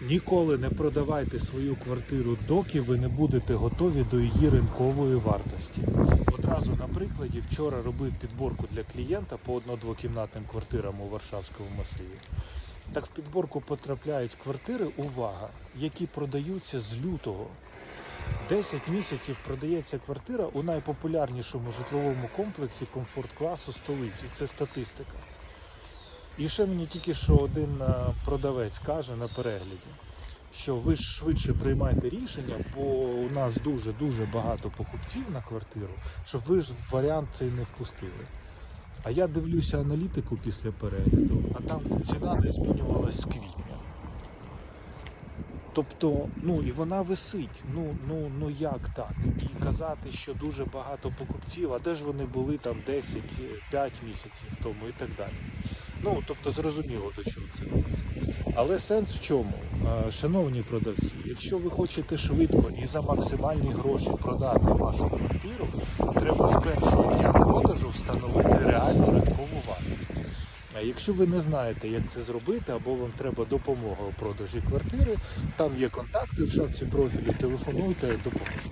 Ніколи не продавайте свою квартиру, доки ви не будете готові до її ринкової вартості. Одразу на прикладі вчора робив підборку для клієнта по одно-двокімнатним квартирам у Варшавському масиві. Так в підборку потрапляють квартири, увага, які продаються з лютого. 10 місяців продається квартира у найпопулярнішому житловому комплексі комфорт класу столиці. Це статистика. І ще мені тільки що один е, продавець каже на перегляді, що ви ж швидше приймайте рішення, бо у нас дуже-дуже багато покупців на квартиру, щоб ви ж варіант цей не впустили. А я дивлюся аналітику після перегляду, а там ціна не змінювалась з квітня. Тобто, ну і вона висить. Ну, ну, ну як так? І казати, що дуже багато покупців, а де ж вони були там 10, 5 місяців тому і так далі. Ну, тобто зрозуміло, до чого це робиться. Але сенс в чому? Е, Шановні продавці, якщо ви хочете швидко і за максимальні гроші продати вашу квартиру, треба з А якщо ви не знаєте, як це зробити, або вам треба допомога у продажі квартири, там є контакти в шапці профілю, телефонуйте, допоможу.